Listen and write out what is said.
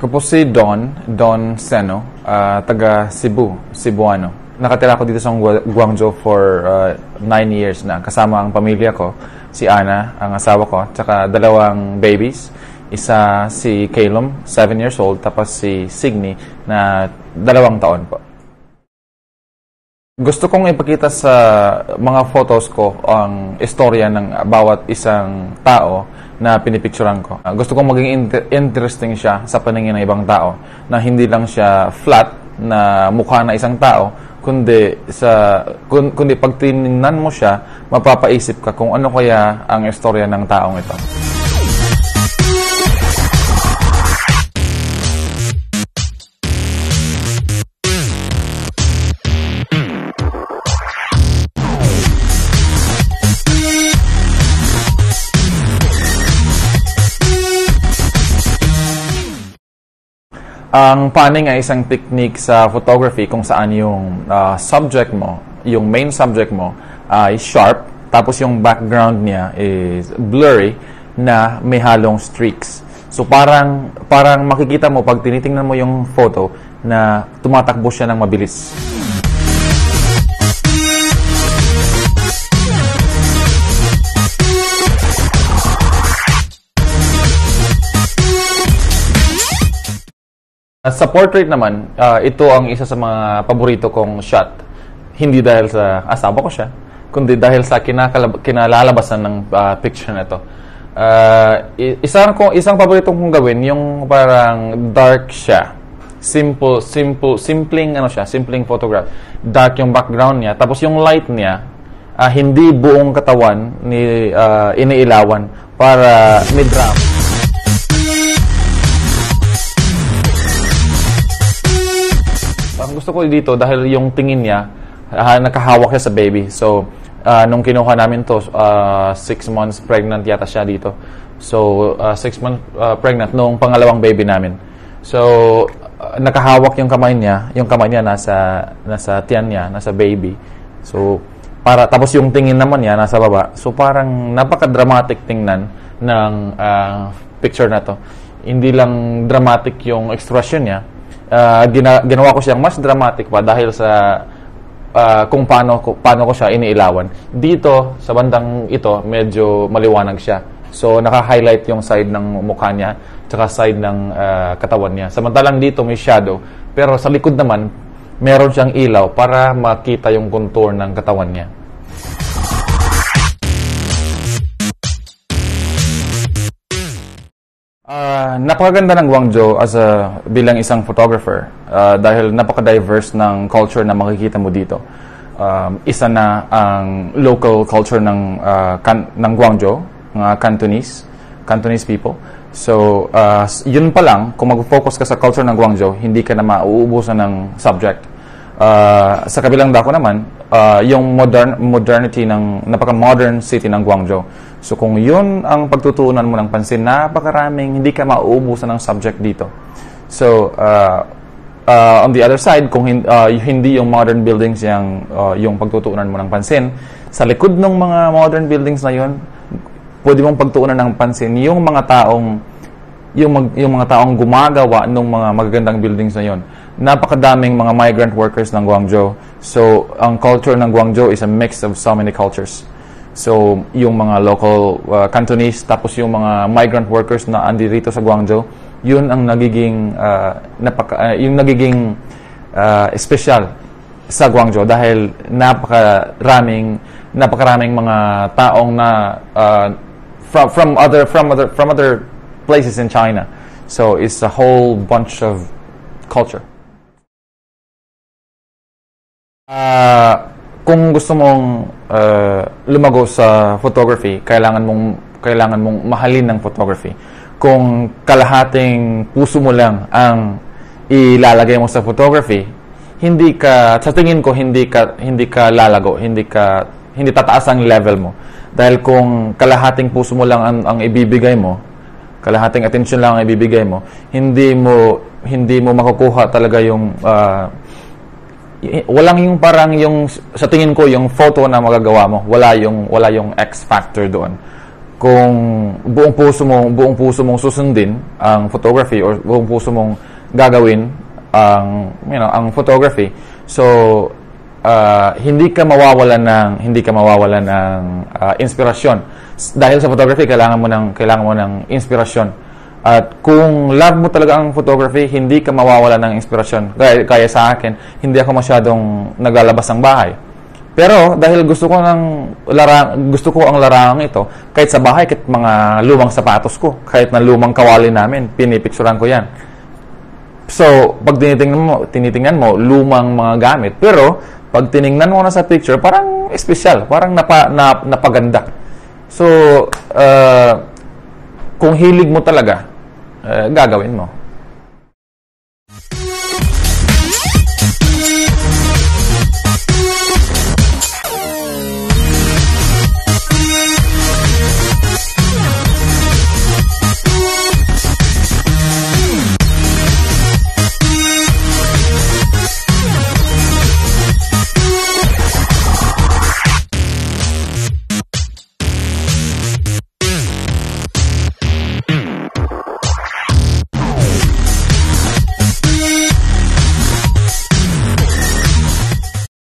Ako po si Don, Don Seno, ah, taga Cebu, Cebuano. Nakatira ako dito sa Gua- Guangzhou for uh, nine years na. Kasama ang pamilya ko, si Ana, ang asawa ko, tsaka dalawang babies. Isa si Calum, seven years old, tapos si Signy, na dalawang taon po. Gusto kong ipakita sa mga photos ko ang istorya ng bawat isang tao na pinipicturan ko. Uh, Gusto kong maging inter- interesting siya sa paningin ng ibang tao na hindi lang siya flat na mukha na isang tao kundi sa kun, kundi pag tiningnan mo siya mapapaisip ka kung ano kaya ang istorya ng taong ito. Ang panning ay isang technique sa photography kung saan yung ah, subject mo, yung main subject mo ay sharp, tapos yung background niya is blurry na may halong streaks. So parang parang makikita mo pag tinitingnan mo yung photo na tumatakbo siya ng mabilis. Sa portrait naman, ah, ito ang isa sa mga paborito kong shot. Hindi dahil sa asawa ko siya, kundi dahil sa kinalalabasan ng ah, picture na ito. I- isang, ko, isang paborito kong gawin, yung parang dark siya. Simple, simple, simpleng ano siya, simpleng photograph. Dark yung background niya, tapos yung light niya, ah, hindi buong katawan ni ah, iniilawan para mid-drop. Gusto ko dito dahil yung tingin niya, ah, nakahawak siya sa baby. So, ah, nung kinuha namin to, ah, six months pregnant yata siya dito. So, ah, six months ah, pregnant nung pangalawang baby namin. So, ah, nakahawak yung kamay niya, yung kamay niya nasa nasa tiyan niya, nasa baby. So, para tapos yung tingin naman niya nasa baba. So, parang napaka-dramatic tingnan ng ah, picture na to. Hindi lang dramatic yung expression niya, Ah, gina- ginawa ko siyang mas dramatic pa dahil sa ah, kung paano ko, paano ko siya iniilawan. Dito, sa bandang ito, medyo maliwanag siya. So, naka-highlight yung side ng mukha niya, tsaka side ng ah, katawan niya. Samantalang dito may shadow, pero sa likod naman, meron siyang ilaw para makita yung contour ng katawan niya. Ah, napakaganda ng Guangzhou as a bilang isang photographer ah, dahil napaka-diverse ng culture na makikita mo dito. Um, isa na ang local culture ng ah, kan- ng Guangzhou, mga Cantonese, Cantonese people. So, s- yun pa lang, kung mag-focus ka sa culture ng Guangzhou, hindi ka na mauubusan ng subject. Ah, sa kabilang dako naman, ah, yung modern modernity ng napaka-modern city ng Guangzhou. So kung yun ang pagtutuunan mo ng pansin, napakaraming hindi ka mauubusan ng subject dito. So ah, ah, on the other side, kung ah, hindi yung modern buildings yung, ah, yung pagtutuunan mo ng pansin, sa likod ng mga modern buildings na yun, pwede mong pagtuunan ng pansin yung mga taong yung, mag, yung mga taong gumagawa ng mga magagandang buildings na yon. Napakadaming mga migrant workers ng Guangzhou. So, ang culture ng Guangzhou is a mix of so many cultures. So, yung mga local uh, Cantonese, tapos yung mga migrant workers na andi rito sa Guangzhou, yun ang nagiging, uh, napaka, uh, yung nagiging uh, special sa Guangzhou dahil napakaraming napakaraming mga taong na uh, from from other from other from other places in China. So it's a whole bunch of culture. Ah, kung gusto mong uh, lumago sa photography, kailangan mong kailangan mong mahalin ng photography. Kung kalahating puso mo lang ang ilalagay mo sa photography, hindi ka sa tingin ko hindi ka hindi ka lalago, hindi ka hindi tataas ang level mo. Dahil kung kalahating puso mo lang ang, ang ibibigay mo, kalahating atensyon lang ang ibibigay mo, hindi mo hindi mo makukuha talaga yung y- walang yung parang yung sa tingin ko yung photo na magagawa mo wala yung wala yung X factor doon. Kung buong puso mo buong puso mong susundin ang photography or buong puso mong gagawin ang you know ang photography. So uh, hindi ka mawawalan ng hindi ka mawawalan ng uh, inspirasyon. Dahil sa photography kailangan mo ng kailangan mo ng inspirasyon at kung love mo talaga ang photography hindi ka mawawalan ng inspirasyon kaya, kaya sa akin hindi ako masyadong naglalabas ng bahay pero dahil gusto ko ng larang, gusto ko ang larangang ito, kahit sa bahay, kahit mga lumang sapatos ko, kahit na lumang kawali namin, pinipicturean ko 'yan. So, pag tinitingnan mo, tinitingnan mo lumang mga gamit, pero pag tiningnan mo na sa picture, parang espesyal, parang napa, na, napaganda. So, uh, kung hilig mo talaga, uh, gagawin mo.